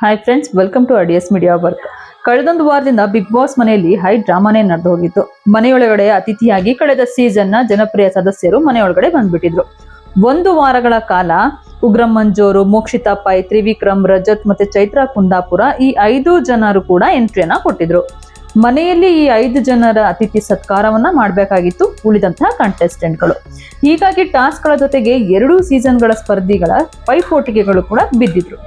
Hi friends welcome to Adios media work ಕಳೆದೊಂದು ವಾರದಿಂದ Bigg Boss ಮನೆಯಲ್ಲಿ ಹೈ ಡ್ರಾಮಾನೇ ನಡೆದು ಹೋಗಿತ್ತು ಮನೆಯೊಳಗಡೆ ಅತಿಥಿಯಾಗಿ ಕಳೆದ ಸೀಸನ್ನ ಜನಪ್ರಿಯ ಸದಸ್ಯರು ಮನೆಯೊಳಗಡೆ ಬಂದ್ಬಿಟ್ಟಿದ್ರು. ಒಂದು ವಾರಗಳ ಕಾಲ ಉಗ್ರಂ ಮಂಜೋರು, ಮೋಕ್ಷಿತಾ ಪೈ ತ್ರಿವಿಕ್ರಮ್, ರಜತ್ ಮತ್ತೆ ಚೈತ್ರಾ ಕುಂದಾಪುರ ಈ ಐದು ಜನರು ಕೂಡ ಎಂಟ್ರಿಯನ್ನ ಕೊಟ್ಟಿದ್ರು. ಮನೆಯಲ್ಲಿ ಈ ಐದು ಜನರ ಅತಿಥಿ ಸತ್ಕಾರವನ್ನ ಮಾಡಬೇಕಾಗಿತ್ತು ಉಳಿದಂತಹ ಕಂಟೆಸ್ಟೆಂಟ್ಗಳು ಹೀಗಾಗಿ ಟಾಸ್ಕ್ಗಳ ಜೊತೆಗೆ ಎರಡೂ ಸೀಸನ್ಗಳ ಸ್ಪರ್ಧಿಗಳ ಪೈಪೋಟಿಕೆಗಳು ಕೂಡ ಬಿದ್ದಿದ್ರು.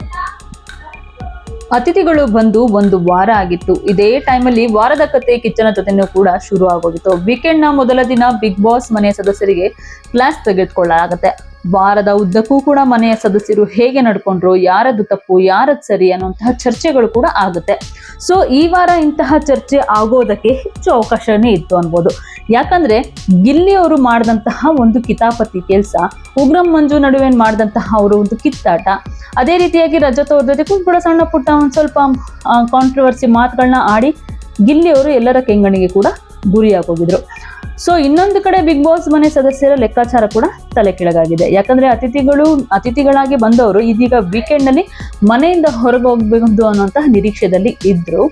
ಅತಿಥಿಗಳು ಬಂದು ಒಂದು ವಾರ ಆಗಿತ್ತು. ಇದೇ ಟೈಮಲ್ಲಿ ವಾರದ ಕತೆ ಕಿಚ್ಚನ ಜೊತೆನೂ ಕೂಡ ಶುರು ಆಗೋಗಿತ್ತು ವೀಕೆಂಡ್ನ ಮೊದಲ ದಿನ ಬಿಗ್ ಬಾಸ್ ಮನೆಯ ಸದಸ್ಯರಿಗೆ ಕ್ಲಾಸ್ ತೆಗೆದುಕೊಳ್ಳಲಾಗುತ್ತೆ. ವಾರದ ಉದ್ದಕ್ಕೂ ಕೂಡ ಮನೆಯ ಸದಸ್ಯರು ಹೇಗೆ ನಡ್ಕೊಂಡ್ರು, ಯಾರದ್ದು ತಪ್ಪು, ಯಾರದ್ದು ಸರಿ ಅನ್ನುವಂತಹ ಚರ್ಚೆಗಳು ಕೂಡ ಆಗುತ್ತೆ. ಸೊ ಈ ವಾರ ಇಂತಹ ಚರ್ಚೆ ಆಗೋದಕ್ಕೆ ಹೆಚ್ಚು ಅವಕಾಶನೇ ಇತ್ತು ಅನ್ಬೋದು. ಯಾಕಂದ್ರೆ ಗಿಲ್ಲಿ ಅವರು ಮಾಡಿದಂತಹ ಒಂದು ಕಿತಾಪತಿ ಕೆಲಸ, ಉಗ್ರಂ ಮಂಜು ನಡುವೆ ಮಾಡಿದಂತಹ ಅವರು ಒಂದು ಕಿತ್ತಾಟ, ಅದೇ ರೀತಿಯಾಗಿ ರಜತ್ ಅವ್ರ ಜೊತೆ ಕೂಡ ಸಣ್ಣ ಪುಟ್ಟ ಒಂದು ಸ್ವಲ್ಪ ಕಾಂಟ್ರವರ್ಸಿ ಮಾತುಗಳನ್ನ ಆಡಿ ಗಿಲ್ಲಿ ಅವರು ಎಲ್ಲರ ಕೆಂಗಣಿಗೆ ಕೂಡ ಗುರಿಯಾಗೋಗಿದ್ರು. ಸೊ ಇನ್ನೊಂದು ಕಡೆ ಬಿಗ್ ಬಾಸ್ ಮನೆ ಸದಸ್ಯರ ಲೆಕ್ಕಾಚಾರ ಕೂಡ ತಲೆ ಕೆಳಗಾಗಿದೆ ಯಾಕಂದ್ರೆ ಅತಿಥಿಗಳು, ಅತಿಥಿಗಳಾಗಿ ಬಂದವರು ಇದೀಗ ವೀಕೆಂಡ್ನಲ್ಲಿ ಮನೆಯಿಂದ ಹೊರಗೆ ಹೋಗ್ಬೇಕು ಅನ್ನುವಂತಹ ನಿರೀಕ್ಷೆದಲ್ಲಿ ಇದ್ರು.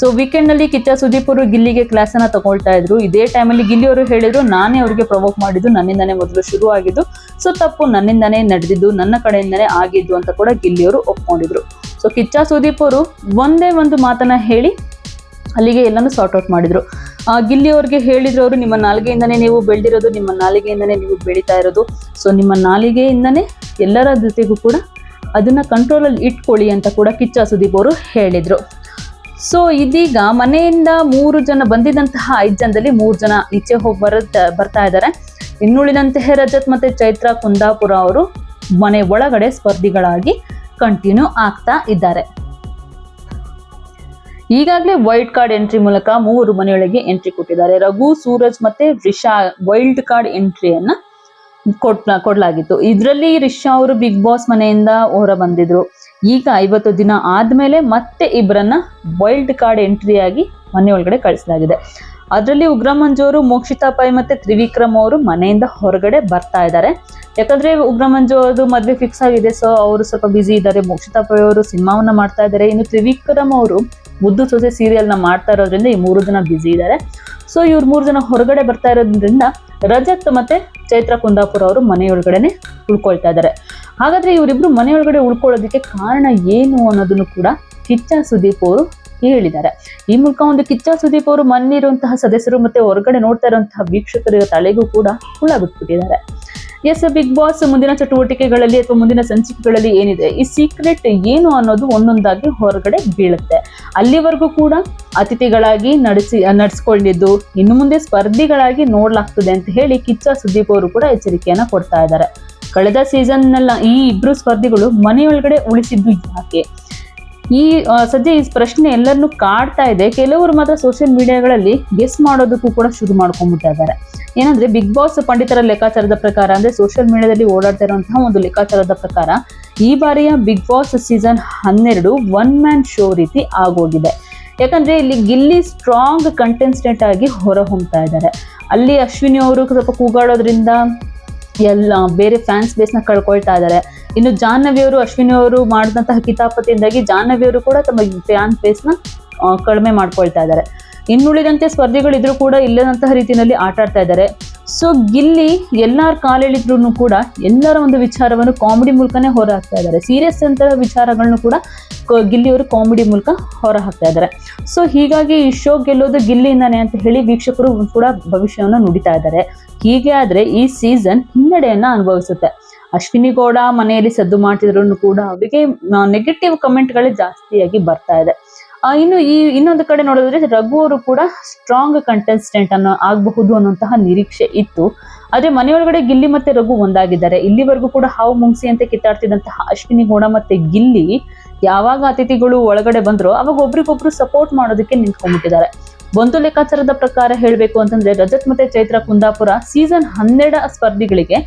ಸೊ ವೀಕೆಂಡ್ನಲ್ಲಿ ಕಿಚ್ಚ ಸುದೀಪ್ ಅವರು ಗಿಲ್ಲಿಗೆ ಕ್ಲಾಸ್ ಅನ್ನ ತಗೊಳ್ತಾ ಇದ್ರು. ಇದೇ ಟೈಮಲ್ಲಿ ಗಿಲ್ಲಿ ಅವರು ಹೇಳಿದ್ರು, ನಾನೇ ಅವರಿಗೆ ಪ್ರವೋಕ್ ಮಾಡಿದ್ದು, ನನ್ನಿಂದಾನೇ ಮೊದಲು ಶುರು ಆಗಿದ್ದು. ಸೊ ತಪ್ಪು ನನ್ನಿಂದಾನೇ ನಡೆದಿದ್ದು, ನನ್ನ ಕಡೆಯಿಂದಾನೇ ಆಗಿದ್ದು ಅಂತ ಕೂಡ ಗಿಲ್ಲಿ ಅವರು ಒಪ್ಕೊಂಡಿದ್ರು. ಸೊ ಕಿಚ್ಚ ಸುದೀಪ್ ಅವರು ಒಂದೇ ಒಂದು ಮಾತನ್ನ ಹೇಳಿ ಅಲ್ಲಿಗೆ ಎಲ್ಲನೂ ಸಾರ್ಟ್ ಔಟ್ ಮಾಡಿದ್ರು. ಗಿಲ್ಲಿ ಅವ್ರಿಗೆ ಹೇಳಿದ್ರು ಅವರು ನಿಮ್ಮ ನಾಲಿಗೆಯಿಂದನೇ ನೀವು ಬೆಳೆದಿರೋದು, ನಿಮ್ಮ ನಾಲಿಗೆಯಿಂದನೇ ನೀವು ಬೆಳೀತಾ ಇರೋದು. ಸೊ ನಿಮ್ಮ ನಾಲಿಗೆಯಿಂದನೇ ಎಲ್ಲರ ಜೊತೆಗೂ ಕೂಡ ಅದನ್ನು ಕಂಟ್ರೋಲಲ್ಲಿ ಇಟ್ಕೊಳ್ಳಿ ಅಂತ ಕೂಡ ಕಿಚ್ಚ ಸುದೀಪ್ ಅವರು ಹೇಳಿದರು. ಸೊ ಇದೀಗ ಮನೆಯಿಂದ ಮೂರು ಜನ, ಬಂದಿದ್ದಂತಹ ಐದು ಜನದಲ್ಲಿ ಮೂರು ಜನ ಈಚೆ ಹೋಗಿ ಬರ ಬರ್ತಾ ಇದ್ದಾರೆ ಇನ್ನುಳಿದಂತೆ ರಜತ್ ಮತ್ತು ಚೈತ್ರ ಕುಂದಾಪುರ ಅವರು ಮನೆ ಒಳಗಡೆ ಸ್ಪರ್ಧಿಗಳಾಗಿ ಕಂಟಿನ್ಯೂ ಆಗ್ತಾ ಇದ್ದಾರೆ. ಈಗಾಗಲೇ ವೈಲ್ಡ್ ಕಾರ್ಡ್ ಎಂಟ್ರಿ ಮೂಲಕ ಮೂವರು ಮನೆಯೊಳಗೆ ಎಂಟ್ರಿ ಕೊಟ್ಟಿದ್ದಾರೆ. ರಘು, ಸೂರಜ್ ಮತ್ತೆ ರಿಷಾ ವೈಲ್ಡ್ ಕಾರ್ಡ್ ಎಂಟ್ರಿಯನ್ನ ಕೊಟ್, ಕೊಡಲಾಗಿತ್ತು. ಇದರಲ್ಲಿ ರಿಷಾ ಅವರು ಬಿಗ್ ಬಾಸ್ ಮನೆಯಿಂದ ಹೊರ ಬಂದಿದ್ರು ಈಗ ಐವತ್ತು ದಿನ ಆದ್ಮೇಲೆ ಮತ್ತೆ ಇಬ್ಬರನ್ನ ವೈಲ್ಡ್ ಕಾರ್ಡ್ ಎಂಟ್ರಿಯಾಗಿ ಮನೆ ಒಳಗಡೆ ಕಳಿಸಲಾಗಿದೆ. ಅದರಲ್ಲಿ ಉಗ್ರಮಂಜು ಅವರು, ಮೋಕ್ಷಿತಾ ಪೈ ಮತ್ತೆ ತ್ರಿವಿಕ್ರಮ್ ಅವರು ಮನೆಯಿಂದ ಹೊರಗಡೆ ಬರ್ತಾ ಇದ್ದಾರೆ. ಯಾಕಂದ್ರೆ ಉಗ್ರಮಂಜು ಅವ್ರದ್ದು ಮದ್ವೆ ಫಿಕ್ಸ್ ಆಗಿದೆ ಸೊ ಅವರು ಸ್ವಲ್ಪ ಬ್ಯುಸಿ ಇದ್ದಾರೆ. ಮೋಕ್ಷಿತಾ ಪೈ ಅವರು ಸಿನಿಮಾವನ್ನ ಮಾಡ್ತಾ ಇದ್ದಾರೆ. ಇನ್ನು ತ್ರಿವಿಕ್ರಮ್ ಅವರು ಮುದ್ದು ಸೊಸೆ ಸೀರಿಯಲ್ನ ಮಾಡ್ತಾ ಇರೋದ್ರಿಂದ ಈ ಮೂರು ಜನ ಬ್ಯುಸಿ ಇದ್ದಾರೆ ಸೊ ಇವ್ರು ಮೂರು ಜನ ಹೊರಗಡೆ ಬರ್ತಾ ಇರೋದ್ರಿಂದ ರಜತ್ ಮತ್ತೆ ಚೈತ್ರ ಕುಂದಾಪುರ ಅವರು ಮನೆಯೊಳಗಡೆನೆ ಉಳ್ಕೊಳ್ತಾ ಇದ್ದಾರೆ ಹಾಗಾದ್ರೆ ಇವರಿಬ್ರು ಮನೆಯೊಳಗಡೆ ಉಳ್ಕೊಳ್ಳೋದಕ್ಕೆ ಕಾರಣ ಏನು ಅನ್ನೋದನ್ನು ಕೂಡ ಕಿಚ್ಚ ಸುದೀಪ್ ಅವರು ಹೇಳಿದ್ದಾರೆ. ಈ ಮೂಲಕ ಒಂದು ಕಿಚ್ಚ ಸುದೀಪ್ ಅವರು ಮನ್ನಿರುವಂತಹ ಸದಸ್ಯರು ಮತ್ತೆ ಹೊರಗಡೆ ನೋಡ್ತಾ ಇರುವಂತಹ ವೀಕ್ಷಕರ ತಲೆಗೂ ಕೂಡ ಹುಳ ಬಿಟ್ಬಿಟ್ಟಿದ್ದಾರೆ ಎಸ್ ಬಿಗ್ ಬಾಸ್ ಮುಂದಿನ ಚಟುವಟಿಕೆಗಳಲ್ಲಿ ಅಥವಾ ಮುಂದಿನ ಸಂಚಿಕೆಗಳಲ್ಲಿ ಏನಿದೆ? ಈ ಸೀಕ್ರೆಟ್ ಏನು ಅನ್ನೋದು ಒಂದೊಂದಾಗಿ ಹೊರಗಡೆ ಬೀಳುತ್ತೆ. ಅಲ್ಲಿವರೆಗೂ ಕೂಡ ಅತಿಥಿಗಳಾಗಿ ನಡೆಸಿ, ನಡೆಸ್ಕೊಂಡಿದ್ದು, ಇನ್ನು ಮುಂದೆ ಸ್ಪರ್ಧಿಗಳಾಗಿ ನೋಡ್ಲಾಗ್ತದೆ ಅಂತ ಹೇಳಿ ಕಿಚ್ಚ ಸುದೀಪ್ ಅವರು ಕೂಡ ಎಚ್ಚರಿಕೆಯನ್ನು ಕೊಡ್ತಾ ಇದ್ದಾರೆ. ಕಳೆದ ಸೀಸನ್ ನೆಲ್ಲ ಈ ಇಬ್ರು ಸ್ಪರ್ಧಿಗಳು ಮನೆಯೊಳಗಡೆ ಉಳಿಸಿದ್ದು ಯಾಕೆ? ಈ ಸದ್ಯ ಈ ಪ್ರಶ್ನೆ ಎಲ್ಲರನ್ನು ಕಾಡ್ತಾ ಇದೆ. ಕೆಲವರು ಮಾತ್ರ ಸೋಷಿಯಲ್ ಮೀಡಿಯಾಗಳಲ್ಲಿ ಗೆಸ್ ಮಾಡೋದಕ್ಕೂ ಕೂಡ ಶುರು ಮಾಡ್ಕೊಂಡ್ಬಿಟ್ಟಿದ್ದಾರೆ ಏನಂದ್ರೆ ಬಿಗ್ ಬಾಸ್ ಪಂಡಿತರ ಲೆಕ್ಕಾಚಾರದ ಪ್ರಕಾರ, ಅಂದ್ರೆ ಸೋಷಿಯಲ್ ಮೀಡಿಯಾದಲ್ಲಿ ಓಡಾಡ್ತಾ ಇರುವಂತಹ ಒಂದು ಲೆಕ್ಕಾಚಾರದ ಪ್ರಕಾರ, ಈ ಬಾರಿಯ ಬಿಗ್ ಬಾಸ್ ಸೀಸನ್ ಹನ್ನೆರಡು ಒನ್ ಮ್ಯಾನ್ ಶೋ ರೀತಿ ಆಗೋಗಿದೆ. ಯಾಕಂದ್ರೆ, ಇಲ್ಲಿ ಗಿಲ್ಲಿ ಸ್ಟ್ರಾಂಗ್ ಕಂಟೆಸ್ಟೆಂಟ್ ಆಗಿ ಹೊರ ಹೊಮ್ತಾ ಇದ್ದಾರೆ. ಅಲ್ಲಿ ಅಶ್ವಿನಿ ಅವರು ಸ್ವಲ್ಪ ಕೂಗಾಡೋದ್ರಿಂದ ಎಲ್ಲ ಬೇರೆ ಫ್ಯಾನ್ಸ್ ಬೇಸ್ನ ಕಳ್ಕೊಳ್ತಾ ಇದ್ದಾರೆ. ಇನ್ನು ಜಾಹ್ನವಿ ಅವರು ಅಶ್ವಿನಿ ಅವರು ಮಾಡಿದಂತಹ ಕಿತಾಪತಿಯಿಂದಾಗಿ ಜಾಹ್ನವಿ ಅವರು ಕೂಡ ತಮ್ಮ ಫ್ಯಾನ್ ಆ, ಕಡಿಮೆ ಮಾಡ್ಕೊಳ್ತಾ ಇದ್ದಾರೆ. ಇನ್ನುಳಿದಂತೆ ಸ್ಪರ್ಧಿಗಳಿದ್ರು ಕೂಡ ಇಲ್ಲದಂತಹ ರೀತಿಯಲ್ಲಿ ಆಟ ಆಡ್ತಾ ಇದ್ದಾರೆ. ಸೊ ಗಿಲ್ಲಿ ಎಲ್ಲರ ಕಾಲೆಳಿದ್ರು ಕೂಡ ಎಲ್ಲರ ಒಂದು ವಿಚಾರವನ್ನು ಕಾಮಿಡಿ ಮೂಲಕನೇ ಹೊರ ಹಾಕ್ತಾ ಇದ್ದಾರೆ. ಸೀರಿಯಸ್ ಅಂತ ವಿಚಾರಗಳನ್ನು ಕೂಡ ಗಿಲ್ಲಿಯವರು ಕಾಮಿಡಿ ಮೂಲಕ ಹೊರ ಹಾಕ್ತಾ ಇದ್ದಾರೆ. ಸೊ ಹೀಗಾಗಿ ಈ ಶೋ ಗೆಲ್ಲೋದು ಗಿಲ್ಲಿಯಿಂದಾನೆ ಅಂತ ಹೇಳಿ ವೀಕ್ಷಕರು ಕೂಡ ಭವಿಷ್ಯವನ್ನು ನುಡಿತಾ ಇದ್ದಾರೆ. ಹೀಗೆ ಆದ್ರೆ ಈ ಸೀಸನ್ ಹಿನ್ನಡೆಯನ್ನ ಅನುಭವಿಸುತ್ತೆ. ಅಶ್ವಿನಿ ಗೌಡ ಮನೆಯಲ್ಲಿ ಸದ್ದು ಮಾಡ್ತಿದ್ರು ಕೂಡ ಅವರಿಗೆ ನೆಗೆಟಿವ್ ಕಮೆಂಟ್ಗಳೇ ಜಾಸ್ತಿಯಾಗಿ ಬರ್ತಾ ಇದೆ. ಇನ್ನು ಈ, ಇನ್ನೊಂದು ಕಡೆ ನೋಡಿದ್ರೆ ರಘು ಅವರು ಕೂಡ ಸ್ಟ್ರಾಂಗ್ ಕಂಟೆಸ್ಟೆಂಟ್ ಅನ್ನೋ ಆಗಬಹುದು ಅನ್ನುವಂತಹ ನಿರೀಕ್ಷೆ ಇತ್ತು. ಆದ್ರೆ ಮನೆಯೊಳಗಡೆ ಗಿಲ್ಲಿ ಮತ್ತೆ ರಘು ಒಂದಾಗಿದ್ದಾರೆ. ಇಲ್ಲಿವರೆಗೂ ಕೂಡ ಹಾವು ಮುಂಗ್ಸಿ ಅಂತ ಕಿತ್ತಾಡ್ತಿದ್ದಂತಹ ಅಶ್ವಿನಿ ಗೌಡ ಮತ್ತೆ ಗಿಲ್ಲಿ ಯಾವಾಗ ಅತಿಥಿಗಳು ಒಳಗಡೆ ಬಂದ್ರು, ಅವಾಗ ಒಬ್ರಿಗೊಬ್ರು ಸಪೋರ್ಟ್ ಮಾಡೋದಕ್ಕೆ ನಿಂತ್ಕೊಂಡ್ಬಿಟ್ಟಿದ್ದಾರೆ. ಒಂದು ಲೆಕ್ಕಾಚಾರದ ಪ್ರಕಾರ ಹೇಳಬೇಕು ಅಂತಂದ್ರೆ ರಜತ್ ಮತ್ತೆ ಚೈತ್ರ ಕುಂದಾಪುರ ಸೀಸನ್ ಹನ್ನೆರಡ ಸ್ಪರ್ಧಿಗಳಿಗೆ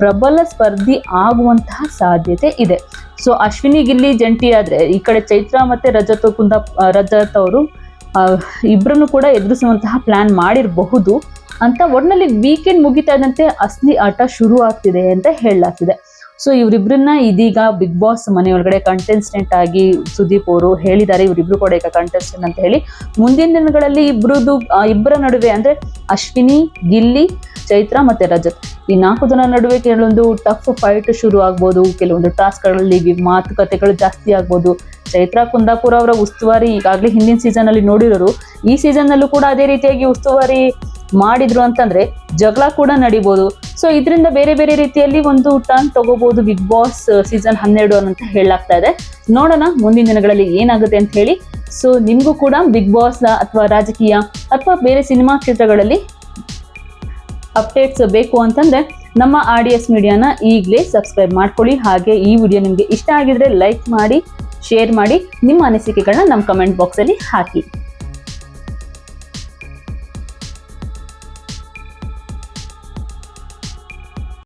ಪ್ರಬಲ ಸ್ಪರ್ಧಿ ಆಗುವಂತಹ ಸಾಧ್ಯತೆ ಇದೆ. ಸೊ ಅಶ್ವಿನಿ ಗಿಲ್ಲಿ ಜಂಟಿ ಆದ್ರೆ ಈ ಕಡೆ ಚೈತ್ರ ಮತ್ತೆ ರಜತ್ ಕುಂದಾ ರಜತ್ ಅವರು ಇಬ್ಬರನ್ನು ಕೂಡ ಎದುರಿಸುವಂತಹ ಪ್ಲಾನ್ ಮಾಡಿರಬಹುದು ಅಂತ ಒಟ್ನಲ್ಲಿ ವೀಕೆಂಡ್ ಮುಗಿತಾ ಇದ್ದಂತೆ ಅಸ್ಲಿ ಆಟ ಶುರು ಆಗ್ತಿದೆ ಅಂತ ಹೇಳಲಾಗ್ತಿದೆ. ಸೊ ಇವರಿಬ್ಬರನ್ನ ಇದೀಗ ಬಿಗ್ ಬಾಸ್ ಮನೆ ಒಳಗಡೆ ಕಂಟೆಸ್ಟೆಂಟ್ ಆಗಿ ಸುದೀಪ್ ಅವರು ಹೇಳಿದ್ದಾರೆ. ಇವರಿಬ್ರು ಕೂಡ ಈಗ ಕಂಟೆಸ್ಟೆಂಟ್ ಅಂತ ಹೇಳಿ. ಮುಂದಿನ ದಿನಗಳಲ್ಲಿ ಇಬ್ರದ್ದು ಆ, ಇಬ್ಬರ ನಡುವೆ ಅಂದ್ರೆ ಅಶ್ವಿನಿ ಗಿಲ್ಲಿ ಚೈತ್ರ ಮತ್ತೆ ರಜತ್. ಈ ನಾಲ್ಕು ಜನ ನಡುವೆ ಕೆಲವೊಂದು ಟಫ್ ಫೈಟ್ ಶುರು ಆಗ್ಬೋದು. ಕೆಲವೊಂದು ಟಾಸ್ಕ್ಗಳಲ್ಲಿ ಮಾತುಕತೆಗಳು ಜಾಸ್ತಿ ಆಗ್ಬೋದು. ಚೈತ್ರ ಕುಂದಾಪುರ ಅವರ ಉಸ್ತುವಾರಿ ಈಗಾಗಲೇ ಹಿಂದಿನ ಸೀಸನ್ ಅಲ್ಲಿ ನೋಡಿರೋರು. ಈ ಸೀಸನ್ ನಲ್ಲೂ ಕೂಡ ಅದೇ ರೀತಿಯಾಗಿ ಉಸ್ತುವಾರಿ ಮಾಡಿದ್ರು ಅಂತಂದ್ರೆ ಜಗಳ ಕೂಡ ನಡಿಬೋದು. ಸೊ ಇದರಿಂದ ಬೇರೆ ಬೇರೆ ರೀತಿಯಲ್ಲಿ ಒಂದು ಟರ್ನ್ ತಗೋಬಹುದು ಬಿಗ್ ಬಾಸ್ ಸೀಸನ್ ಹನ್ನೆರಡು ಅಂತ ಹೇಳಲಾಗ್ತಾ ಇದೆ. ನೋಡೋಣ ಮುಂದಿನ ದಿನಗಳಲ್ಲಿ ಏನಾಗುತ್ತೆ ಅಂತ ಹೇಳಿ. ಸೊ ನಿಮಗೂ ಕೂಡ ಬಿಗ್ ಬಾಸ್ ಅಥವಾ ರಾಜಕೀಯ ಅಥವಾ ಬೇರೆ ಸಿನಿಮಾ ಕ್ಷೇತ್ರಗಳಲ್ಲಿ ಅಪ್ಡೇಟ್ಸ್ ಬೇಕು ಅಂತಂದ್ರೆ ನಮ್ಮ ಆರ್ ಮೀಡಿಯಾನ ಈಗಲೇ ಸಬ್ಸ್ಕ್ರೈಬ್ ಮಾಡ್ಕೊಳ್ಳಿ. ಹಾಗೆ ಈ ವಿಡಿಯೋ ನಿಮಗೆ ಇಷ್ಟ ಆಗಿದ್ರೆ ಲೈಕ್ ಮಾಡಿ ಶೇರ್ ಮಾಡಿ, ನಿಮ್ಮ ಅನಿಸಿಕೆಗಳನ್ನ ನಮ್ಮ ಕಮೆಂಟ್ ಬಾಕ್ಸಲ್ಲಿ ಹಾಕಿ.